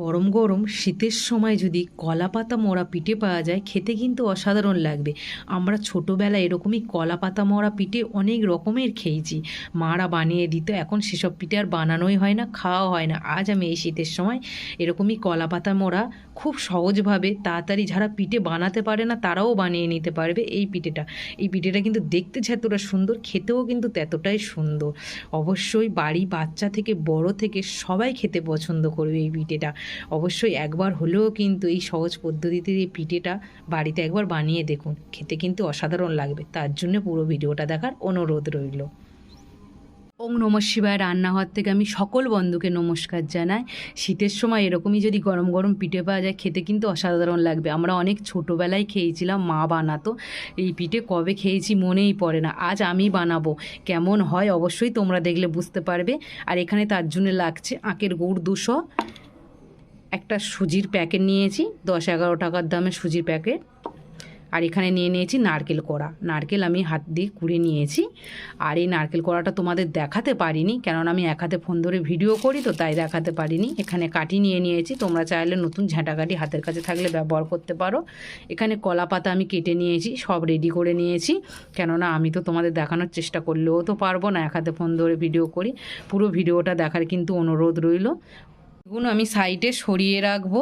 গরম গরম শীতের সময় যদি কলা পাতা মোড়া পিঠে পাওয়া যায়, খেতে কিন্তু অসাধারণ লাগবে। আমরা ছোটোবেলায় এরকমই কলা পাতা মোড়া পিঠে অনেক রকমের খেয়েছি। মারা বানিয়ে দিত, এখন সেসব পিঠে আর বানানোই হয় না খাওয়া হয় না। আজ আমি এই শীতের সময় এরকমই কলা পাতা মোড়া খুব সহজভাবে তাড়াতাড়ি যারা পিঠে বানাতে পারে না, তারাও বানিয়ে নিতে পারবে এই পিঠেটা। এই পিঠেটা কিন্তু দেখতে যতটা সুন্দর, খেতেও কিন্তু ততটাই সুন্দর। অবশ্যই বাড়ি বাচ্চা থেকে বড় থেকে সবাই খেতে পছন্দ করবে এই পিঠেটা। অবশ্যই একবার হলেও কিন্তু এই সহজ পদ্ধতিতে এই পিঠেটা বাড়িতে একবার বানিয়ে দেখুন। খেতে কিন্তু অসাধারণ লাগবে। তার জন্য পুরো ভিডিওটা দেখার অনুরোধ রইল। ওম নম শিবায় রান্নাঘর থেকে আমি সকল বন্ধুকে নমস্কার জানাই। শীতের সময় এরকমই যদি গরম গরম পিঠে পাওয়া যায়, খেতে কিন্তু অসাধারণ লাগবে। আমরা অনেক ছোটোবেলায় খেয়েছিলাম, মা বানাতো। এই পিঠে কবে খেয়েছি মনেই পড়ে না। আজ আমি বানাবো। কেমন হয় অবশ্যই তোমরা দেখলে বুঝতে পারবে। আর এখানে তার জন্য লাগছে আখের গুড় দুশো। একটা সুজির প্যাকেট নিয়েছি, দশ এগারো টাকার দামে সুজির প্যাকেট। আর এখানে নিয়ে নিয়েছি নারকেল কড়া। নারকেল আমি হাত দিয়ে কুড়ে নিয়েছি। আর এই নারকেল কড়াটা তোমাদের দেখাতে পারিনি, কেননা আমি এক হাতে ফোন ধরে ভিডিও করি তো তাই দেখাতে পারিনি। এখানে কাটি নিয়ে নিয়েছি, তোমরা চাইলে নতুন ঝাঁটাকাঠি হাতের কাছে থাকলে ব্যবহার করতে পারো। এখানে কলা পাতা আমি কেটে নিয়েছি, সব রেডি করে নিয়েছি। কেননা আমি তো তোমাদের দেখানোর চেষ্টা করলেও তো পারব না, এক হাতে ফোন ধরে ভিডিও করি। পুরো ভিডিওটা দেখার কিন্তু অনুরোধ রইল। এগুলো আমি সাইডে সরিয়ে রাখব।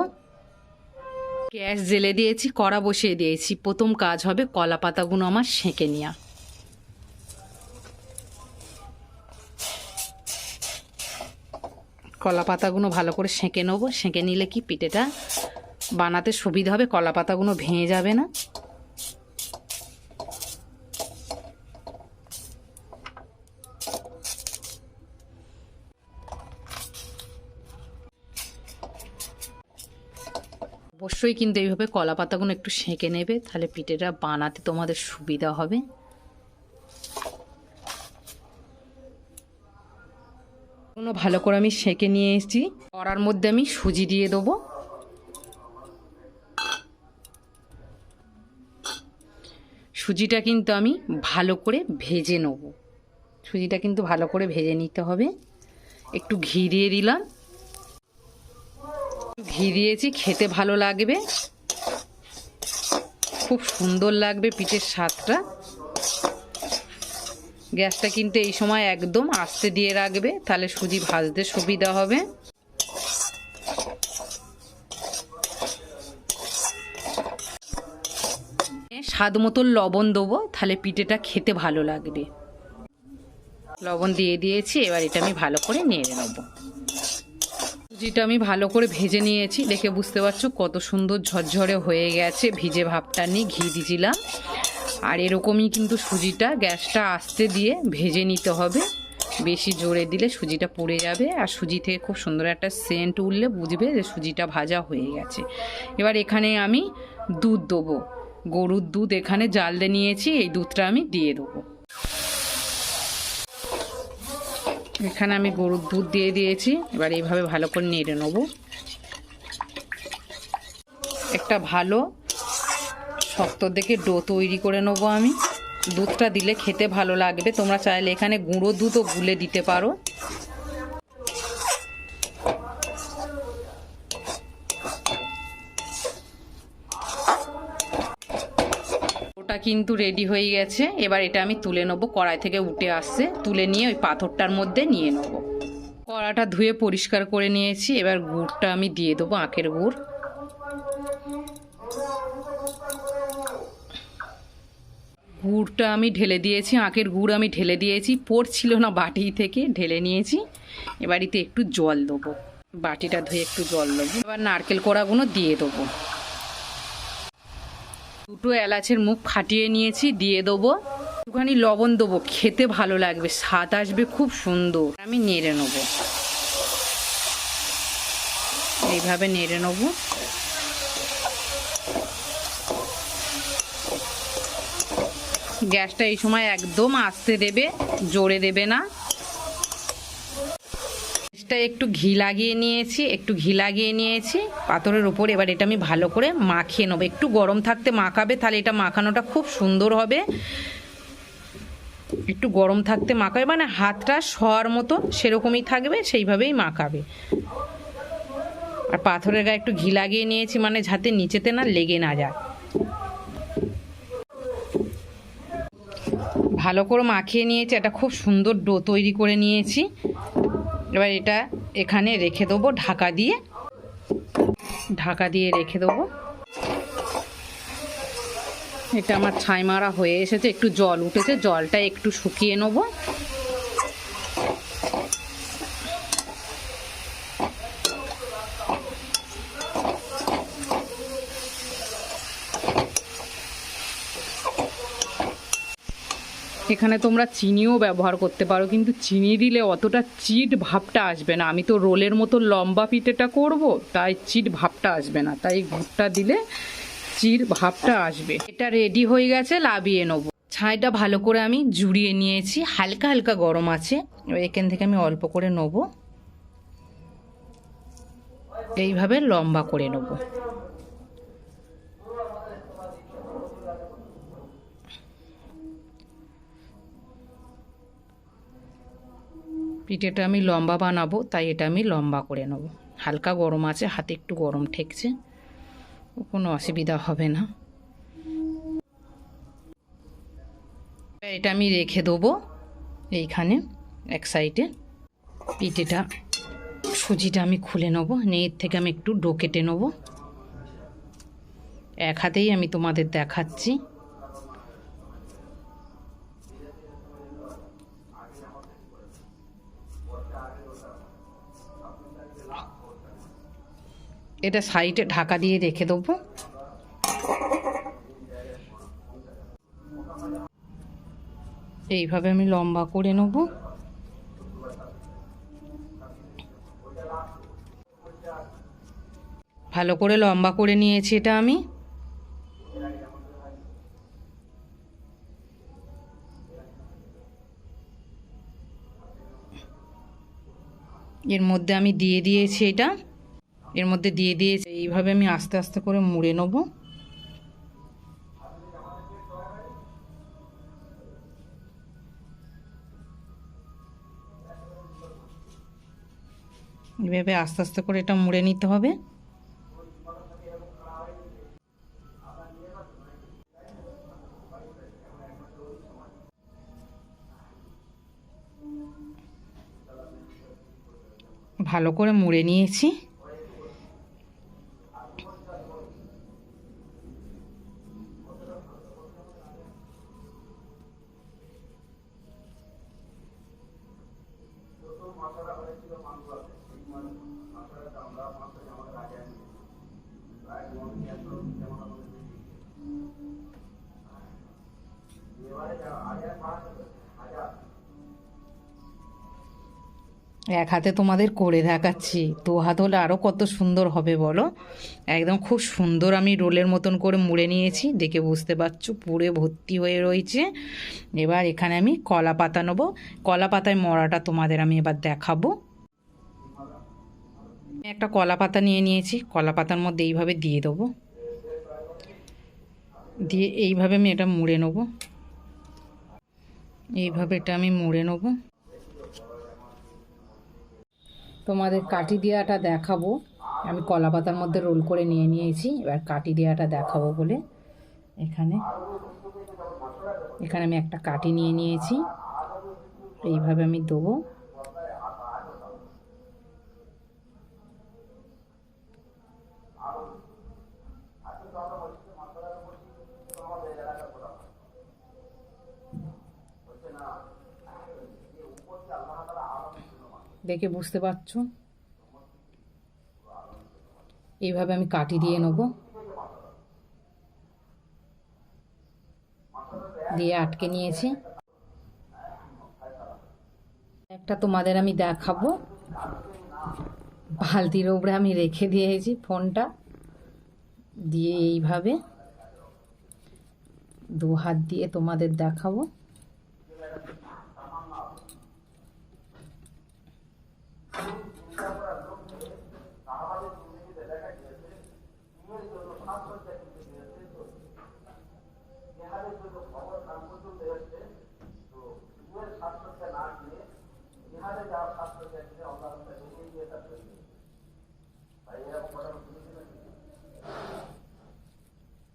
গ্যাস জেলে দিয়েছি, কড়া বসিয়ে দিয়েছি। প্রথম কাজ হবে কলা পাতাগুলো আমার সেঁকে নেওয়া কলা পাতাগুলো ভালো করে সেঁকে নেব। সেঁকে নিলে কি পিঠেটা বানাতে সুবিধা হবে? কলা পাতাগুলো ভেঙে যাবে না? অবশ্যই কিন্তু এইভাবে কলা পাতাগুলো একটু সেঁকে নেবে, তাহলে পিঠেটা বানাতে তোমাদের সুবিধা হবে। কোনো ভালো করে আমি সেঁকে নিয়ে এসেছি। কড়ার মধ্যে আমি সুজি দিয়ে দেবো। সুজিটা কিন্তু আমি ভালো করে ভেজে নেব। সুজিটা কিন্তু ভালো করে ভেজে নিতে হবে। একটু ঘি দিয়ে দিলাম। ঘি দিয়েছি, খেতে ভালো লাগবে। খুব সুন্দর লাগবে পিঠের স্বাদটা। গ্যাসটা কিন্তু এই সময় একদম আস্তে দিয়ে রাখবে, তাহলে সুজি ভাজতে সুবিধা হবে। স্বাদ মতো লবণ দেবো, তাহলে পিঠেটা খেতে ভালো লাগবে। লবণ দিয়ে দিয়েছি, এবার এটা আমি ভালো করে নেড়ে নেব। সুজিটা আমি ভালো করে ভেজে নিয়েছি দেখে বুঝতে পারছ কত সুন্দর ঝরঝরে হয়ে গেছে ভিজে ভাবটা নিয়ে ঘি দিয়েছিলাম আর এরকমই কিন্তু সুজিটা গ্যাসটা আস্তে দিয়ে ভেজে নিতে হবে বেশি জোরে দিলে সুজিটা পুড়ে যাবে আর সুজি থেকে খুব সুন্দর একটা সেন্ট উঠলে বুঝবে যে সুজিটা ভাজা হয়ে গেছে এবার এখানে আমি দুধ দেবো গরুর দুধ এখানে জাল দিয়ে নিয়েছি এই দুধটা আমি দিয়ে দেবো এখানে আমি গরুর দুধ দিয়ে দিয়েছি। এবার এইভাবে ভালো করে নেড়ে নেব। একটা ভালো, শক্ত দেখে ডো তৈরি করে নেব আমি। দুধটা দিলে খেতে ভালো লাগবে। তোমরা চাইলে এখানে গুঁড়ো দুধও গুলে দিতে পারো। ওটা কিন্তু রেডি হয়ে গেছে। এবার এটা আমি তুলে নেব, কড়াই থেকে উঠে আসছে। তুলে নিয়ে ওই পাথরটার মধ্যে নিয়ে নেব। কড়াটা ধুয়ে পরিষ্কার করে নিয়েছি। এবার গুড়টা আমি দিয়ে দেবো, আখের গুড়। গুড়টা আমি ঢেলে দিয়েছি, আখের গুড় আমি ঢেলে দিয়েছি। পড়ছিল না বাটি থেকে, ঢেলে নিয়েছি। এবার এতে একটু জল দেবো। বাটিটা ধুয়ে একটু জল দেবো। এবার নারকেল কোড়াগুলো দিয়ে দেবো। দুটো এলাচের মুখ ফাটিয়ে নিয়েছি, দিয়ে দেবো। একটুখানি লবণ দেবো, খেতে ভালো লাগবে, স্বাদ আসবে খুব সুন্দর। আমি নেড়ে নেব। এইভাবে নেড়ে নেব। গ্যাসটা এই সময় একদম আস্তে দেবে, জোরে দেবে না। গ্যাসটা একটু ঘি লাগিয়ে নিয়েছি, একটু ঘি লাগিয়ে নিয়েছি। পাথরের ওপর এবার এটা আমি ভালো করে মাখিয়ে নেব। একটু গরম থাকতে মাখাবে, তাহলে এটা মাখানোটা খুব সুন্দর হবে। একটু গরম থাকতে মাখাবে মানে হাতটা শোয়ার মতো সেরকমই থাকবে, সেইভাবেই মাখাবে। আর পাথরের গায়ে একটু ঘি লাগিয়ে নিয়েছি মানে যাতে নিচেতে না লেগে না যায়। ভালো করে মাখিয়ে নিয়েছি এটা খুব সুন্দর ডো তৈরি করে নিয়েছি। এবার এটা এখানে রেখে দেবো, ঢাকা দিয়ে। ঢাকা দিয়ে রেখে দেবো। এটা আমার ছাই মারা হয়ে এসেছে, একটু জল উঠেছে, জলটা একটু শুকিয়ে নেব। এখানে তোমরা চিনিও ব্যবহার করতে পারো, কিন্তু চিনি দিলে অতটা চিট ভাবটা আসবে না। আমি তো রোলের মতো লম্বা পিঠেটা করব, তাই চিট ভাবটা আসবে না। তাই গুড়টা দিলে চির ভাবটা আসবে। এটা রেডি হয়ে গেছে, লাভিয়ে নেব। ছাইটা ভালো করে আমি জুড়িয়ে নিয়েছি, হালকা হালকা গরম আছে। এখান থেকে আমি অল্প করে নেব। এইভাবে লম্বা করে নেব। পিঠেটা আমি লম্বা বানাবো, তাই এটা আমি লম্বা করে নেব। হালকা গরম আছে, হাতে একটু গরম ঠেকছে, কোনো অসুবিধা হবে না। এটা আমি রেখে দেবো এইখানে, এক সাইডে। পিঠেটা, সুজিটা আমি খুলে নেব নেয়ের থেকে আমি একটু ডো কেটে নেব। এক হাতেই আমি তোমাদের দেখাচ্ছি। এটা সাইডে ঢাকা দিয়ে রেখে দেবো। এইভাবে আমি লম্বা করে নেব। ভালো করে লম্বা করে নিয়েছি এটা আমি। এর মধ্যে আমি দিয়ে দিয়েছি এটা। এর মধ্যে দিয়ে দিয়েছি, এইভাবে আমি আস্তে আস্তে করে মুড়ে নেব। এইভাবে আস্তে আস্তে করে এটা মুড়ে নিতে হবে। ভালো করে মুড়ে নিয়েছি। এক হাতে তোমাদের করে দেখাচ্ছি, দু হাত হলে আরও কত সুন্দর হবে বলো? একদম খুব সুন্দর আমি রোলের মতন করে মুড়ে নিয়েছি, দেখে বুঝতে পারছ পুরে ভর্তি হয়ে রয়েছে। এবার এখানে আমি কলা পাতা নেব, কলা পাতায় মরাটা তোমাদের আমি এবার দেখাবো। একটা কলা পাতা নিয়ে নিয়েছি, কলা পাতার মধ্যে এইভাবে দিয়ে দেবো। দিয়ে এইভাবে আমি এটা মুড়ে নেব। এইভাবে এটা আমি মুড়ে নেব। তোমাদের কাটি দেওয়াটা দেখাবো। আমি কলা পাতার মধ্যে রোল করে নিয়ে নিয়েছি। এবার কাটি দেওয়াটা দেখাবো বলে এখানে। এখানে আমি একটা কাটি নিয়ে নিয়েছি। এইভাবে আমি দেবো। দেখে বুঝতে পারছ? এইভাবে আমি কাটি দিয়ে নেব। দিয়ে আটকে নিয়েছি। একটা তোমাদের আমি দেখাবো। বালতির ওপরে আমি রেখে দিয়েছি ফোনটা। দিয়ে এইভাবে দু হাত দিয়ে তোমাদের দেখাবো।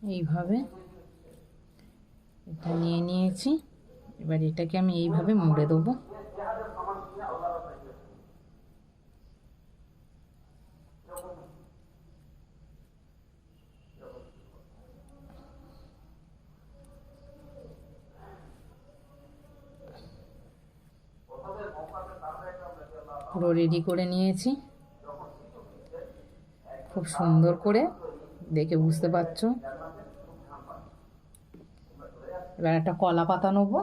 এইভাবে এটা নিয়ে নিয়েছি। এবার এটাকে আমি এইভাবে মুড়ে দেবো। পুরো রেডি করে নিয়েছি। খুব সুন্দর করে, দেখে বুঝতে পারছ? এবার একটা কলা পাতা নেব।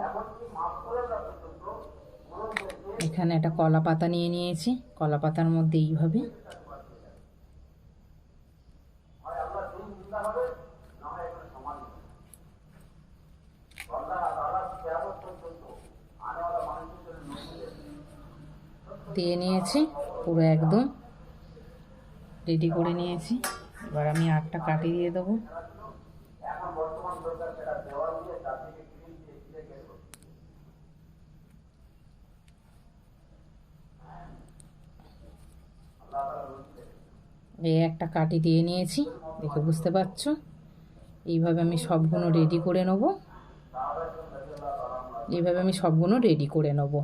এখানে একটা কলা পাতা নিয়ে নিয়েছি। কলা পাতার মধ্যে এইভাবে। দিয়ে নিয়েছি পুরো একদম। রেডি করে নিয়েছি। এবার আমি আটটা কাটিয়ে দিয়ে দেবো। এই একটা কাটি দিয়ে নিয়েছি, দেখে বুঝতে পারছ? এইভাবে আমি সবগুলো রেডি করে নেব। এইভাবে আমি সবগুলো রেডি করে নেব।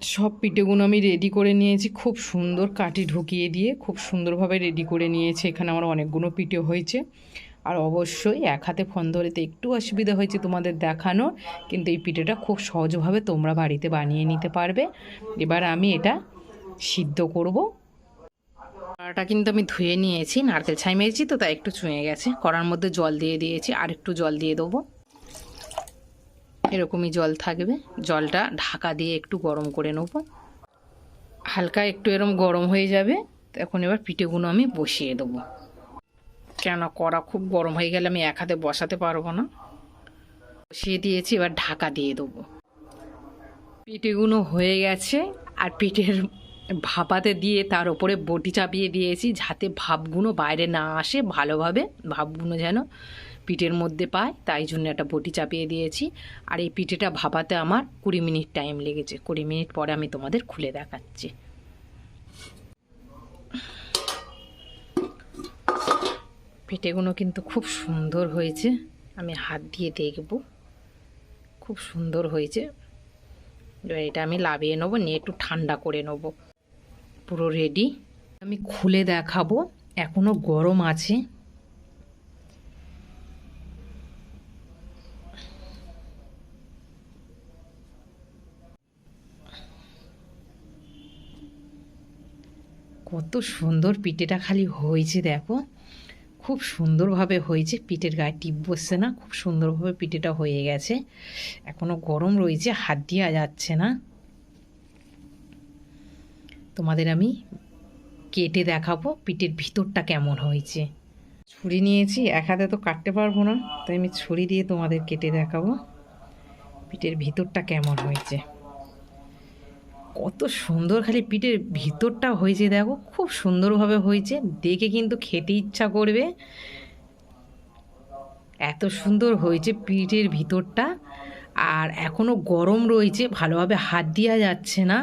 সব পিঠেগুলো আমি রেডি করে নিয়েছি, খুব সুন্দর কাটি ঢুকিয়ে দিয়ে, খুব সুন্দরভাবে রেডি করে নিয়েছি। এখানে আমার অনেকগুলো পিঠে হয়েছে। আর অবশ্যই এক হাতে ফোন ধরেতে একটু অসুবিধা হয়েছে তোমাদের দেখানোর, কিন্তু এই পিঠেটা খুব সহজভাবে তোমরা বাড়িতে বানিয়ে নিতে পারবে। এবার আমি এটা সিদ্ধ করব। কড়াটা কিন্তু আমি ধুয়ে নিয়েছি, নারকেল ছাই মেরেছি তো, তাই একটু চুঁয়ে গেছে। কড়ার মধ্যে জল দিয়ে দিয়েছি, আর একটু জল দিয়ে দেবো। এরকমই জল থাকবে। জলটা ঢাকা দিয়ে একটু গরম করে নেব। হালকা একটু এরম গরম হয়ে যাবে তখন এবার পিঠেগুলো আমি বসিয়ে দেবো। কেন কড়া খুব গরম হয়ে গেলে আমি এক হাতে বসাতে পারব না। বসিয়ে দিয়েছি, এবার ঢাকা দিয়ে দেবো। পিঠেগুলো হয়ে গেছে, আর পিঠের ভাপাতে দিয়ে তার ওপরে বটি চাপিয়ে দিয়েছি যাতে ভাপগুলো বাইরে না আসে ভালোভাবে, ভাপগুলো যেন পিঠের মধ্যে পায়, তাই জন্য একটা বটি চাপিয়ে দিয়েছি। আর এই পিঠেটা ভাপাতে আমার কুড়ি মিনিট টাইম লেগেছে। কুড়ি মিনিট পরে আমি তোমাদের খুলে দেখাচ্ছি। পিঠেগুলো কিন্তু খুব সুন্দর হয়েছে। আমি হাত দিয়ে দেখব। খুব সুন্দর হয়েছে। এটা আমি লাভিয়ে নেব, নিয়ে একটু ঠান্ডা করে নেব। পুরো রেডি আমি খুলে দেখাবো এখনও গরম আছে। কত সুন্দর পিঠেটা খালি হয়েছে, দেখো। খুব সুন্দরভাবে হয়েছে, পিঠের গায়ে টিপ বসছে না, খুব সুন্দরভাবে পিঠেটা হয়ে গেছে। এখনও গরম রয়েছে, হাত দেওয়া যাচ্ছে না। তোমাদের আমি কেটে দেখাবো পিঠের ভিতরটা কেমন হয়েছে। ছুরি নিয়েছি, এক হাতে তো কাটতে পারব না, তাই আমি ছুরি দিয়ে তোমাদের কেটে দেখাবো পিঠের ভিতরটা কেমন হয়েছে। কত সুন্দর খালি পিঠের ভিতরটা হয়েছে, দেখো, খুব সুন্দরভাবে হয়েছে, দেখে কিন্তু খেতে ইচ্ছা করবে। এত সুন্দর হয়েছে পিঠের ভিতরটা, আর এখনও গরম রয়েছে, ভালোভাবে হাত দেওয়া যাচ্ছে না।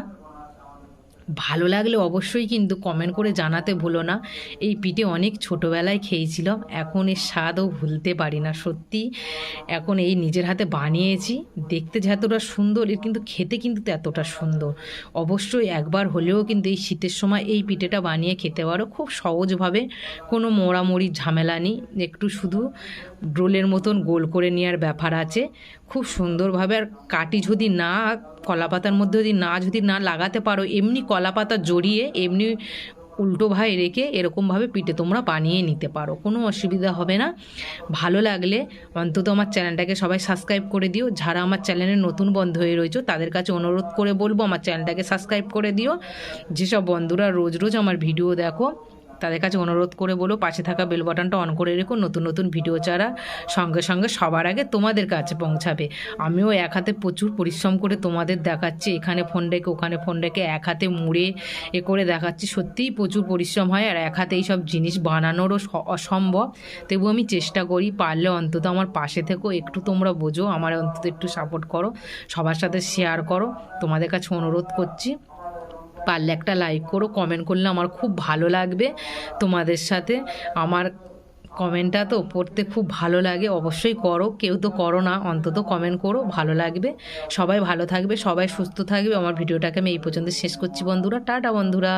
ভালো লাগলে অবশ্যই কিন্তু কমেন্ট করে জানাতে ভুলো না। এই পিঠে অনেক ছোটোবেলায় খেয়েছিলাম, এখন এর স্বাদও ভুলতে পারি না সত্যি। এখন এই নিজের হাতে বানিয়েছি, দেখতে যতটা সুন্দর, এর কিন্তু খেতে কিন্তু এতটা সুন্দর। অবশ্যই একবার হলেও কিন্তু এই শীতের সময় এই পিঠেটা বানিয়ে খেতে পারো। খুব সহজভাবে, কোনো মোড়ামুড়ির ঝামেলা নেই। একটু শুধু রোলের মতন গোল করে নেওয়ার ব্যাপার আছে। খুব সুন্দরভাবে আর কাটি যদি না কলা পাতার মধ্যে যদি না যদি না লাগাতে পারো, এমনি কলা পাতা জড়িয়ে, এমনি উল্টো ভাই রেখে এরকমভাবে পিঠে তোমরা বানিয়ে নিতে পারো। কোনো অসুবিধা হবে না। ভালো লাগলে অন্তত আমার চ্যানেলটাকে সবাই সাবস্ক্রাইব করে দিও। যারা আমার চ্যানেলে নতুন বন্ধু হয়ে রয়েছে, তাদের কাছে অনুরোধ করে বলব, আমার চ্যানেলটাকে সাবস্ক্রাইব করে দিও। যেসব বন্ধুরা রোজ রোজ আমার ভিডিও দেখো তাদের কাছে অনুরোধ করে বলো, পাশে থাকা বেল বাটনটা অন করে রেখো, নতুন নতুন ভিডিও ছাড়া সঙ্গে সঙ্গে সবার আগে তোমাদের কাছে পৌঁছাবে। আমিও এক হাতে প্রচুর পরিশ্রম করে তোমাদের দেখাচ্ছি, এখানে ফোন রেখে, ওখানে ফোন রেখে এক হাতে মুড়ে এ করে দেখাচ্ছি। সত্যিই প্রচুর পরিশ্রম হয় আর এক হাতে এইসব জিনিস বানানোরও অসম্ভব। তবু আমি চেষ্টা করি, পারলে অন্তত আমার পাশে থেকেও একটু তোমরা বোঝো, আমার অন্তত একটু সাপোর্ট করো, সবার সাথে শেয়ার করো। তোমাদের কাছে অনুরোধ করছি। পারলে একটা লাইক করো কমেন্ট করলে আমার খুব ভালো লাগবে তোমাদের সাথে। আমার কমেন্টটা তো পড়তে খুব ভালো লাগে, অবশ্যই করো, কেউ তো করো না, অন্তত কমেন্ট করো, ভালো লাগবে। সবাই ভালো থাকবে, সবাই সুস্থ থাকবে। আমার ভিডিওটাকে আমি এই পর্যন্ত শেষ করছি বন্ধুরা, টাটা বন্ধুরা।